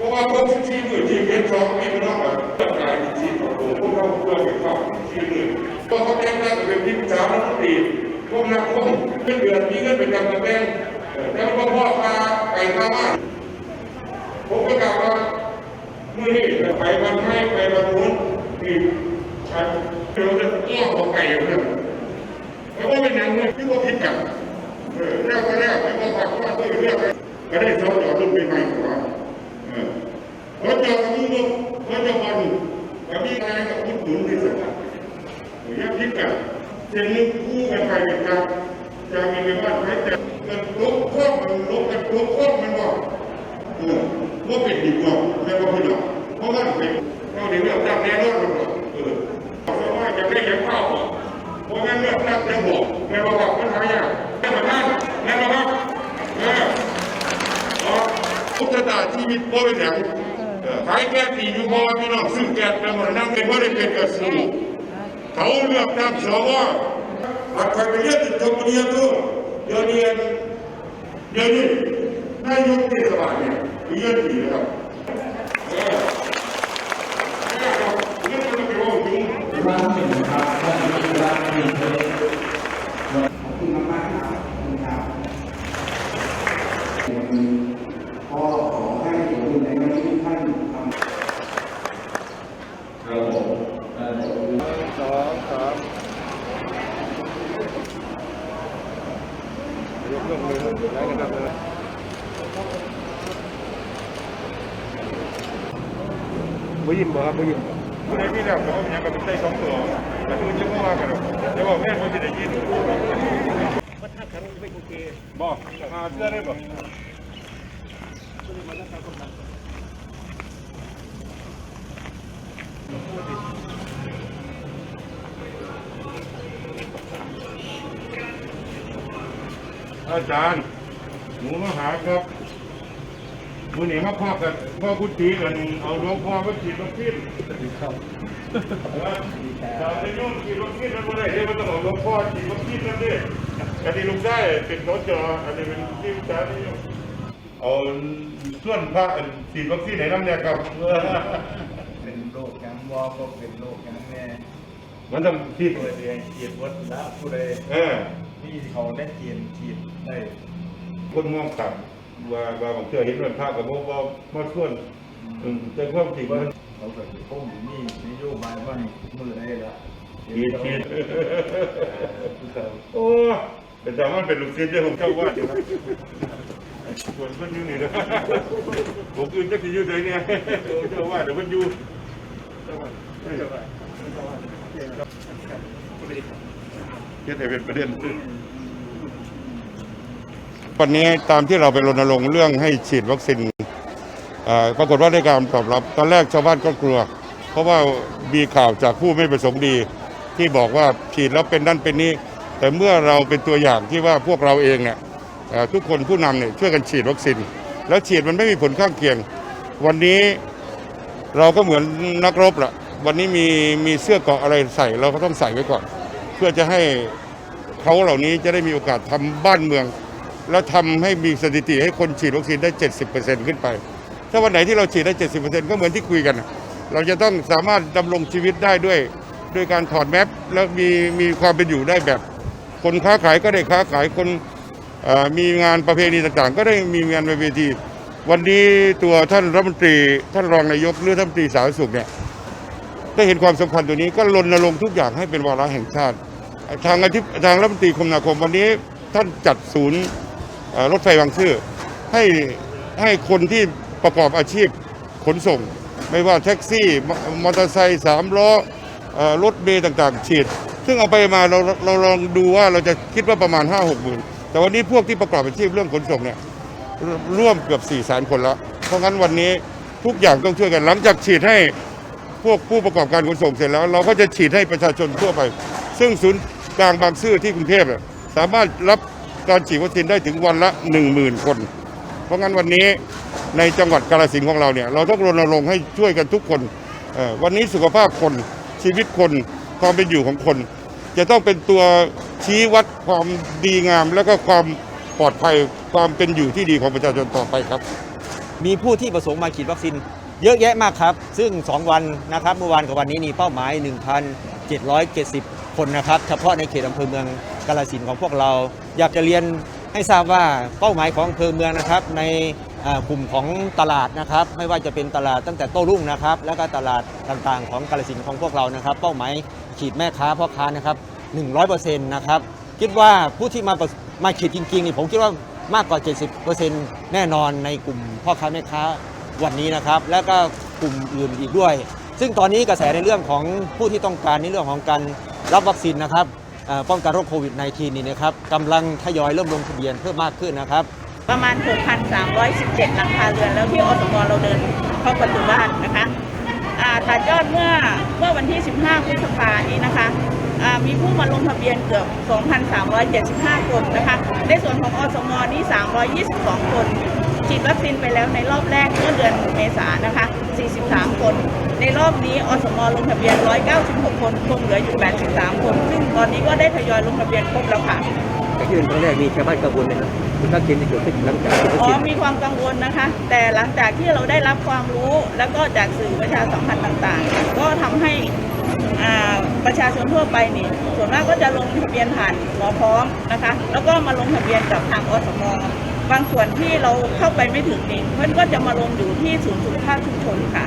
เพราะว่าพวกที่มือที่เป็นสองนี่มันต้องแบบกายที่ของผมพวกเราเพื่อเป็นข้าวที่มือก็เขาแจ้งได้เป็นที่สามรัฐมนตรีพวกนักคงเงินเดือนมีเงินเป็นกำลังแบงแล้วก็พ่อพาไปข้าบ้านผมก็กล่าวว่ามื่อนี้ไปวันให้ไปวันนู้นนี่เราจะเลี้ยงของไก่เพื่อนแล้วก็เป็นอย่างนี้ที่ว่าผิดกันเออแล้วก็แล้วแล้วก็ฝากว่าก็เรื่องก็ได้สอนต่อรุ่นใหม่ๆกว่า รถจอดกับมือรถจอดบอลกับมีอะไรกับคุณตุนที่สุด อย่าพิดกันเส้นนึงคู่กันไปเป็นครับจะมีในบ้านใช้แต่กันลบข้อมันลบกันลบข้อมันบอกเออว่าเป็นดีกว่าไม่ว่าพี่น้องเพราะว่าเป็นเราเดี๋ยวเลือกตั้งแน่นอนหรอกเออเพราะว่าจะได้ยังเข้าเพราะงั้นเลือกตั้งจะบอกไม่ว่าบอกปัญหายากแม่ประธานแม่ประธานเออพุทธศาชีวิตบ่เป็นอย่างเอ่อขายแก๊สตีอยู่บ่พี่น้องซื้อแก๊สแล้วมันนั่งเป็นบ่ได้เป็นกระสือ เขาเลือกตั้งสวหัดไปไปเรียนติดธรรมเนียมตัวเดียวนี้เดียวนี้นายกเทศบาลเนี่ยเรียนดีนะครับเออเรียนมันเป็นว่าจริงร้านหนึ่งครับร้านนี้ร้านหนึ่งเลยขอบคุณมากๆครับขอบคุณครับก็ขอให้อยู่ในวันที่ท่านทำ ครับผมเอ่อ สองสามยกยกมือแล้วกันครั บเลยบ่ยิ้มบ่ครับบ่ยิ้มผู้ใดมีแล้วก็เอาอย่างกับเป็นใจสองตัวแต่อื่นจะว่ากันหรอกแต่ว่าแม่คนจะได้ยินบ่หาเสื้อได้บ่ อาจารย์ หนูมาหาครับมือหนีมาพ่อกันพ่อกุฏิกันเอาหลวงพ่อมาฉีดวัคซีนครับชาวในโยมฉีดวัคซีนมันบ่ได้เดี๋ยวมันต้องเอาหลวงพ่อฉีดวัคซีนนั่นเด้กติลุงได้เป็นสจอันนี้เป็นที่วิจารณ์นิยมเอาส่วนพระอันฉีดวัคซีนไหนน้ำเนี่ยครับเป็นโรคยังวอก็เป็นโรคยังแน่มันต้องฉีดผู้ใดฉีดวัดละผู้ใดเออ นี่เขาได้เกียนฉีดได้คนมองต่ำว่าว่าผมเชื่อเห็นว่าพระกับบ่บ่บ่ส่วนอืมแต่ความจริงมันเขาก็สิคงนี่นโยบายว่านี่มือได้ละฉีดฉีดโอ้เป็นแต่ว่าเป็นลูกศิษย์เด้อผมเจ้าว่าอยู่นะส่วนเพิ่นอยู่นี่นะผมอื่นจักสิอยู่ไสเนี่ยเจ้าว่าเดี๋ยวเพิ่นอยู่เฮ็ดให้เป็นประเด็นวันนี้ตามที่เราไปรณรงค์เรื่องให้ฉีดวัคซีนปรากฏว่าได้การตอบรับ ตอนแรกชาวบ้านก็กลัว เพราะว่ามีข่าวจากผู้ไม่ประสงค์ดี ที่บอกว่าฉีดแล้วเป็นนั่นเป็นนี้ แต่เมื่อเราเป็นตัวอย่างที่ว่าพวกเราเองเนี่ยทุกคนผู้นำเนี่ยช่วยกันฉีดวัคซีนแล้วฉีดมันไม่มีผลข้างเคียง วันนี้เราก็เหมือนนักรบละวันนี้มีมีเสื้อเกาะอะไรใส่ เราก็ต้องใส่ไว้ก่อน พื่อจะให้เขาเหล่านี้จะได้มีโอกาสทำบ้านเมือง แล้วทำให้มีสถิติให้คนฉีดวัคซีนได้ 70%ขึ้นไป ถ้าวันไหนที่เราฉีดได้ 70%ก็เหมือนที่คุยกัน เราจะต้องสามารถดำรงชีวิตได้ด้วยด้วยการถอดแมปแล้วมีมีความเป็นอยู่ได้แบบ คนค้าขายก็ได้ค้าขายคนมีงานประเพณีต่างๆ ก็ได้มีงานประเพณีวันนี้ตัวท่านรัฐมนตรี ท่านรองนายกหรือท่านรัฐมนตรีสาธารณสุขเนี่ยได้เห็นความสำคัญตัวนี้ก็รณรงค์ทุกอย่างให้เป็นวาระแห่งชาติ ทางอาทิทางรัฐมนตรีคมนาคมวันนี้ท่านจัดศูนย์รถไฟบางซื่อให้ให้คนที่ประกอบอาชีพขนส่ง ไม่ว่าแท็กซี่มอเตอร์ไซค์สามล้อรถเมล์ต่างๆ ฉีด ซึ่งเอาไปมาเราเราลองดูว่าเราจะคิดว่าประมาณ 5 6หมื่นแต่วันนี้พวกที่ประกอบอาชีพเรื่องขนส่งเนี่ยร่วมเกือบ4 0 0 0 0 0คนแล้วเพราะงั้นวันนี้ทุกอย่างต้องช่วยกันหลังจากฉีดให้พวกผู้ประกอบการขนส่งเสร็จแล้ว เราก็จะฉีดให้ประชาชนทั่วไป ซึ่งศูนย์ กลางบางซื่อที่กรุงเทพสามารถรับการฉีดวัคซีนได้ถึงวันละ 1 0,000 คน เพราะงั้นวันนี้ในจังหวัดกาฬสินธุ์ของเราเนี่ยเราต้องรณรงค์ให้ช่วยกันทุกคน วันนี้สุขภาพคนชีวิตคนความเป็นอยู่ของคน จะต้องเป็นตัวชี้วัดความดีงาม และก็ความปลอดภัยความเป็นอยู่ที่ดีของประชาชนต่อไปครับ มีผู้ที่ประสงค์มาฉีดวัคซีนเยอะแยะมากครับ ซึ่ง 2 วันนะครับเมื่อวานกับวันนี้นี่เป้าหมาย 1,770 คนนะครับ เฉพาะในเขตอำเภอเมืองกาฬสินของพวกเรา อยากจะเรียนให้ทราบว่าเป้าหมายของอำเภอเมืองนะครับ ในกลุ่มของตลาดนะครับ ไม่ว่าจะเป็นตลาดตั้งแต่โต้รุ่งนะครับ แล้วก็ตลาดต่างๆ ของกาฬสินของพวกเรานะครับ เป้าหมายฉีดแม่ค้าพ่อค้านะครับ100%นะครับคิดว่าผู้ที่มามาฉีดจริงๆนี่ผมคิดว่ามากกว่า 70%แน่นอนในกลุ่มพ่อค้าแม่ค้าวันนี้นะครับ แล้วก็กลุ่มอื่นอีกด้วย ซึ่งตอนนี้กระแสในเรื่องของผู้ที่ต้องการในเรื่องของการ รับวัคซีนนะครับป้องกันโรคโควิด -19 นี่นะครับกำลังทยอยเริ่มลงทะเบียนเพิ่มมากขึ้นนะครับ ประมาณ 6,317หลังคาเรือนแล้วที่อสมเราเดินเข้าประตูบ้านนะคะอาตัดยอดเมื่อเมื่อวันที่ 15พฤษภานี้นะคะมีผู้มาลงทะเบียนเกือบ 2,375 คนนะคะ ในส่วนของอสมนี่322 คน ฉีดวัคซีนไปแล้วในรอบแรกเมื่อเดือนเมษายนนะคะ 43 คน ในรอบนี้อสมลงทะเบียน 196 คนคงเหลืออยู่ 83 คน ซึ่งตอนนี้ก็ได้ทยอยลงทะเบียนครบแล้วค่ะแต่ที่เป็นครั้งแรกมีชาวบ้านกังวลไหมครับวัคซีนจะเกิดขึ้นหลังจากฉีดวัคอ๋ซีอนมีความกังวลนะคะ แต่หลังจากที่เราได้รับความรู้แล้วก็จากสื่อประชาสัมพันธ์ต่างๆ ก็ทำให้อ่าประชาชนทั่วไปนี่ส่วนมากก็จะลงทะเบียนผ่านหมอพร้อมนะคะ แล้วก็มาลงทะเบียนกับทางอสม บางส่วนที่เราเข้าไปไม่ถึงเองเพื่อนก็จะมาลงอยู่ที่ศูนย์สุขภาพชุมชนค่ะ